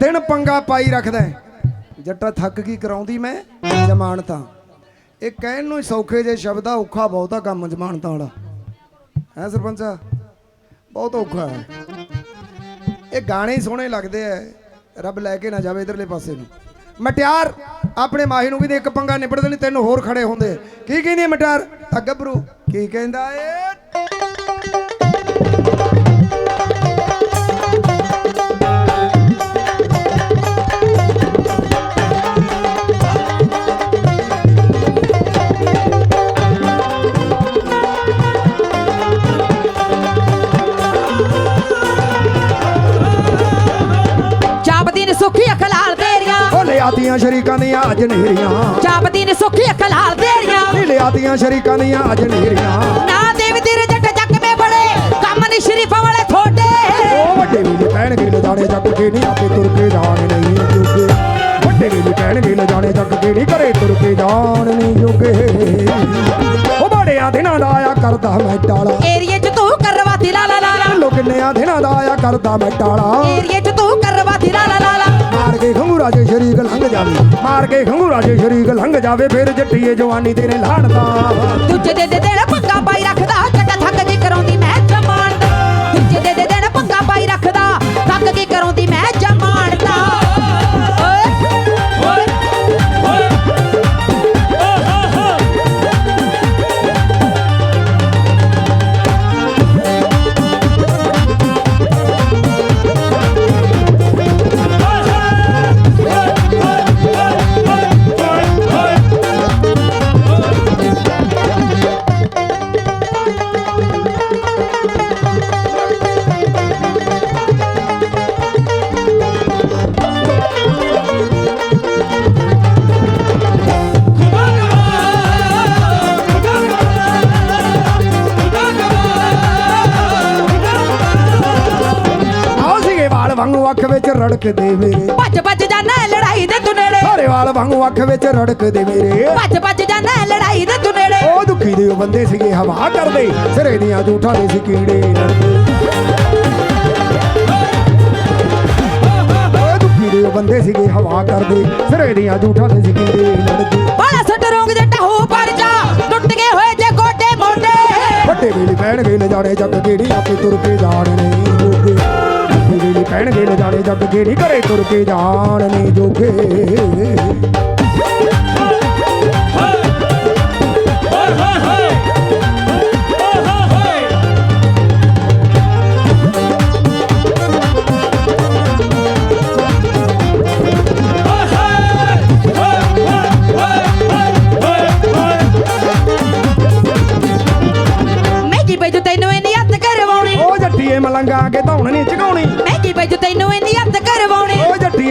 ਦਿਨ ਪੰਗਾ ਪਾਈ ਰੱਖਦਾ ਜੱਟਾ ਥੱਕ ਕੀ ਕਰਾਉਂਦੀ ਮੈਂ ਜ਼ਮਾਨਤਾਂ ਇਹ ਕਹਿਣ ਨੂੰ ਸੌਖੇ ਜੇ ਸ਼ਬਦ ਆ, ਔਖਾ ਬਹੁਤਾ ਕੰਮ ਜ਼ਮਾਨਤਾਂ ਵਾਲਾ। ਹੈ ਸਰਪੰਚਾ ਬਹੁਤ ਔਖਾ ਹੈ। ਇਹ ਗਾਣੇ ਸੋਹਣੇ ਲੱਗਦੇ ਐ ਰੱਬ ਲੈ ਕੇ ਨਾ ਜਾਵੇ ਇਧਰਲੇ ਪਾਸੇ ਨੂੰ। ਮਟਿਆਰ, ਆਪਣੇ ਮਾਹੀ ਨੂੰ ਵੀ ਦੇ ਇੱਕ ਪੰਗਾ ਨਿਬੜਦੇ ਨਹੀਂ ਤੈਨੂੰ ਹੋਰ ਖੜੇ ਹੁੰਦੇ। ਕੀ ਕਹਿੰਦੀ ਮਟਿਆਰ? ਤਾਂ ਗੱਭਰੂ ਕੀ ਕਹਿੰਦਾ ਏ? ਲਿਆਤੀਆਂ ਸ਼ਰੀਕਾਂ ਦੀਆਂ ਅੱਜ ਨੇਰੀਆਂ। ਚਾਪਦੀ ਨੇ ਸੁੱਖੀ ਅਖਲਾਲ ਤੇਰੀਆਂ। ਨੀ ਲਿਆਤੀਆਂ ਸ਼ਰੀਕਾਂ ਦੀਆਂ ਅੱਜ ਨੇਰੀਆਂ। ਨਾ ਦੇਵ ਤੇਰੇ ਜੱਟ ਜੱਗ ਮੇ ਬੜੇ ਕੰਮ ਨਹੀਂ ਸ਼ਰੀਫਾਂ ਵਾਲੇ ਥੋੜੇ ਉਹ ਵੱਡੇ ਵੀ ਪੈਣਗੇ ਲਜਾਣੇ ਜੱਗ ਕੇ ਨਹੀਂ ਆਪੇ ਤੁਰ ਕੇ ਜਾਣ ਨਹੀਂ ਜੋਗੇ। ਵੱਡੇ ਵੀ ਪੈਣਗੇ ਲਜਾਣੇ ਜੱਗ ਕੇ ਨਹੀਂ ਘਰੇ ਤੁਰ ਕੇ ਜਾਣ ਨਹੀਂ ਜੋਗੇ। ਉਹ ਬੜਿਆ ਦਿਨਾਂ ਦਾ ਆਇਆ ਕਰਦਾ ਮੈਂ ਟਾਲਾ। ਏਰੀਏ 'ਚ ਤੂੰ ਕਰਵਾਤੀ ਲਾ ਲਾ ਲਾ। ਲਾ ਕਿੰਨਿਆਂ ਦਿਨਾਂ ਦਾ ਆਇਆ ਕਰਦਾ ਮੈਂ ਟਾਲਾ। ਏਰੀਏ 'ਚ ਤੂੰ ਕਰਵਾਤੀ ਲਾ ਮਾਰ ਕੇ ਖੰਗੂਰਾ ਜੇ ਸ਼ਰੀਕ ਲੰਘ ਜਾਵੇ। ਮਾਰ ਕੇ ਖੰਗੂਰਾ ਜੇ ਸ਼ਰੀਕ ਲੰਘ ਜਾਵੇ, ਫਿਰ ਜੱਟੀਏ ਜਵਾਨੀ ਤੇਰੇ ਲਾੜਦਾ। ਦੂਜੇ ਦੇ ਦੇ ਦੇਣ ਪੰਗਾ ਪਾਈ ਰੱਖਦਾ। ਅੱਖ ਵਿੱਚ ਰੜਕਦੇ ਮੇਰੇ। ਭੱਜ ਭੱਜ ਜਾਣਾ ਲੜਾਈ ਦੇ ਤੂੰ ਨੇੜੇ ਸਾਰੇ ਵਾਲ ਵਾਂਗੂ ਅੱਖ ਵਿੱਚ ਰੜਕਦੇ ਮੇਰੇ। ਭੱਜ ਭੱਜ ਜਾਣਾ ਲੜਾਈ ਦੇ ਤੂੰ ਨੇੜੇ ਉਹ ਦੁਖੀ ਦੇ ਉਹ ਬੰਦੇ ਸੀਗੇ ਹਵਾ ਕਰਦੇ। ਸਿਰੇ ਦੀਆਂ ਜੂਠਾਂ ਦੇ ਸੀ ਕੀੜੇ ਉਹ ਦੁਖੀ ਦੇ ਉਹ ਬੰਦੇ ਸੀਗੇ ਹਵਾ ਕਰਦੇ। ਸਿਰੇ ਦੀਆਂ ਜੂਠਾਂ ਦੇ ਸੀ ਕੀੜੇ ਲੜਦੇ। ਬਾਲਾ ਸੱਟ ਰੋਂਗ ਦੇ ਟਹੂ ਪਰ ਜਾ ਟੁੱਟ ਗਏ ਹੋਏ ਜੇ ਗੋਡੇ ਮੋਢੇ। ਵੱਡੇ ਵੇਲੇ ਪੈਣਗੇ ਲਜਾਣੇ ਜੱਗ ਕਿਹੜੀ ਆਪੇ ਤੁਰ ਕੇ ਜਾਣ ਨਹੀਂ ਜੱਗ ਕਿਹੜੀ ਘਰੇ ਤੁਰ ਕੇ ਜਾਣ ਨਹੀਂ ਜੋਗੇ ਮਲੰਗਾ ਕੇ ਧੌਣ ਨਹੀਂ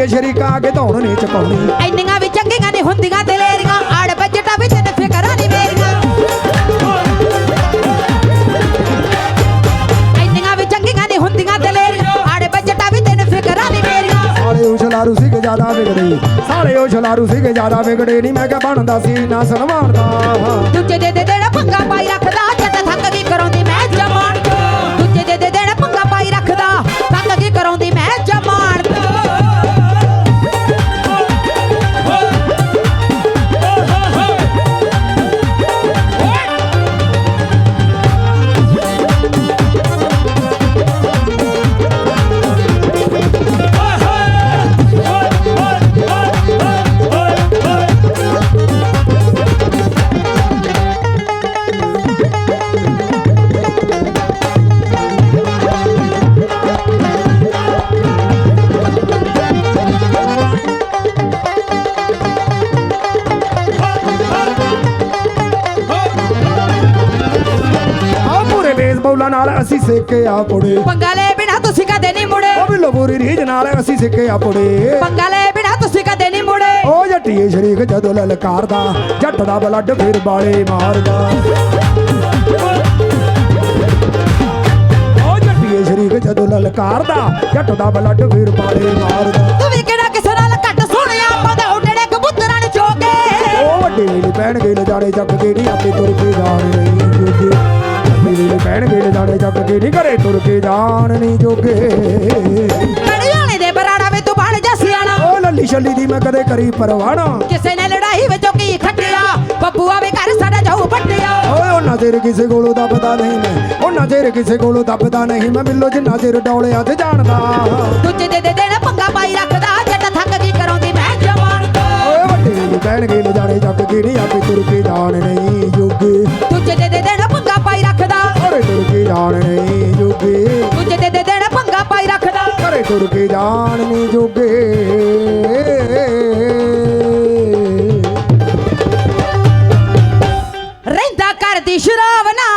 ਜੱਟੀਏ ਸ਼ਰੀਕਾਂ ਕੇ ਧੌਣ ਨਹੀਂ ਚਕਾਉਣੀ। ਇੰਨੀਆਂ ਵੀ ਚੰਗੀਆਂ ਨੇ ਹੁੰਦੀਆਂ ਦਲੇਰੀਆਂ ਆੜ ਬੱਜਟਾ ਵਿੱਚ ਤੇ ਫਿਕਰਾਂ ਨਹੀਂ ਮੇਰੀਆਂ। ਇੰਨੀਆਂ ਵੀ ਚੰਗੀਆਂ ਨੇ ਹੁੰਦੀਆਂ ਦਲੇਰੀਆਂ ਆੜ ਬੱਜਟਾ ਵਿੱਚ ਤੇ ਫਿਕਰਾਂ ਨਹੀਂ ਮੇਰੀਆਂ। ਸਾਲੇ ਉਹ ਛਲਾਰੂ ਸੀਗੇ ਜ਼ਿਆਦਾ ਵਿਗੜੇ। ਸਾਲੇ ਉਹ ਛਲਾਰੂ ਸੀਗੇ ਜ਼ਿਆਦਾ ਵਿਗੜੇ ਨਹੀਂ ਮੈਂ ਕਿਹਾ ਬਣਦਾ ਸੀ ਨਾ ਸਨਮਾਨ ਦਾ ਦੂਜੇ ਦੇ ਦੇ ਦੇਣਾ ਪੰਗਾ ਪਾਈ ਰੱਖਦਾ ਬੇਸਬਾਲਾਂ ਨਾਲ ਅਸੀਂ ਸੇਕੇ ਆ ਪੁੜੇ। ਪੰਗਾ ਲੈ ਬਿਨਾ ਤੁਸੀਂ ਕਦੇ ਨਹੀਂ ਮੁੜੇ। ਉਹ ਵੀ ਲੋਬੋਰੀ ਰੀਜ ਨਾਲ ਅਸੀਂ ਸੇਕੇ ਆ ਪੁੜੇ। ਪੰਗਾ ਲੈ ਬਿਨਾ ਤੁਸੀਂ ਕਦੇ ਨਹੀਂ ਮੁੜੇ। ਉਹ ਜੱਟੀਏ ਸ਼ਰੀਕ ਜਦੋਂ ਲਲਕਾਰਦਾ ਜੱਟ ਦਾ ਬਲੱਡ ਫਿਰ ਬਾਲੇ ਮਾਰਦਾ। ਉਹ ਜੱਟੀਏ ਸ਼ਰੀਕ ਜਦੋਂ ਲਲਕਾਰਦਾ ਜੱਟ ਦਾ ਬਲੱਡ ਫਿਰ ਬਾਲੇ ਮਾਰਦਾ। ਤੂੰ ਵੀ ਕਿਹੜਾ ਕਿਸੇ ਨਾਲ ਘੱਟ ਸੁਣਿਆ ਪਾਉਂਦਾ ਉੱਡੜੇ ਕਬੂਤਰਾਂ ਨੂੰ ਚੋਕੇ ਉਹ ਵੱਡੇ ਵੇਲੇ ਪੈਣਗੇ ਲਜਾਣੇ ਜੱਗ ਕੇ ਨਹੀਂ ਆਪੇ ਤੁਰ ਕੇ ਜਾਣ ਨਹੀਂ ਜੋਗੇ। ਵੇਲੇ ਪੈਣਗੇ ਲਜਾਣੇ ਜੱਗ ਕੇ ਨਹੀਂ ਘਰੇ ਤੁਰ ਕੇ ਜਾਣ ਨਹੀਂ ਜੋਗੇ। ਕੜਿਆਣੇ ਦੇ ਬਰਾੜਾ ਛੱਲੀ ਦੀ ਮੈਂ ਕਦੇ ਕਰੀ ਪਰਵਾਣਾ। ਕਿਸੇ ਨੇ ਲੜਾਈ ਵਿੱਚੋਂ ਕੀ ਖੱਟਿਆ? ਬੱਬੂ ਆਵੇ ਘਰ ਸਾਡਾ ਜਾਊ ਪੱਟਿਆ। ਓਏ ਉਹ ਨਜ਼ਰ ਕਿਸੇ ਕੋਲੋਂ ਦੱਬਦਾ ਨਹੀਂ ਮੈਂ। ਉਹ ਨਜ਼ਰ ਕਿਸੇ ਕੋਲੋਂ ਦੱਬਦਾ ਨਹੀਂ ਮੈਂ। ਬਿੱਲੋ ਜਿੰਨਾ ਚਿਰ ਡੌਲਿਆਂ ਤੇ ਜਾਣਦਾ। ਦੂਜੇ ਦੇ ਦੇ ਦੇਣ ਪੰਗਾ ਪਾਈ ਰੱਖਦਾ। ਜੱਟ ਥੱਕ ਗਈ ਕਰਾਉਂਦੀ ਮੈਂ ਜਮਾਨ ਓਏ ਵੱਡੇ ਨੂੰ ਕਹਿਣਗੇ ਲੈ ਜਾਣੇ ਜੱਗ ਕੀ ਨਹੀਂ ਆਪੇ ਤੁਰ ਕੇ ਜਾਣ ਨਹੀਂ ਜੋਗੇ। ਦੂਜੇ ਦੇ ਦੇ ਘਰੇ ਤੁਰ ਕੇ ਜਾਣ ਨਹੀਂ ਜੋਗੇ। ਦੂਜੇ ਦੇ ਦੇ ਦੇਣਾ ਭੰਗਾ ਪਾਈ ਰੱਖਦਾ। ਘਰੇ ਤੁਰ ਕੇ ਜਾਣ ਨਹੀਂ ਜੋਗੇ। ਰਹਿੰਦਾ ਕਰਦੀ ਸ਼ਰਾਬ ਨਾ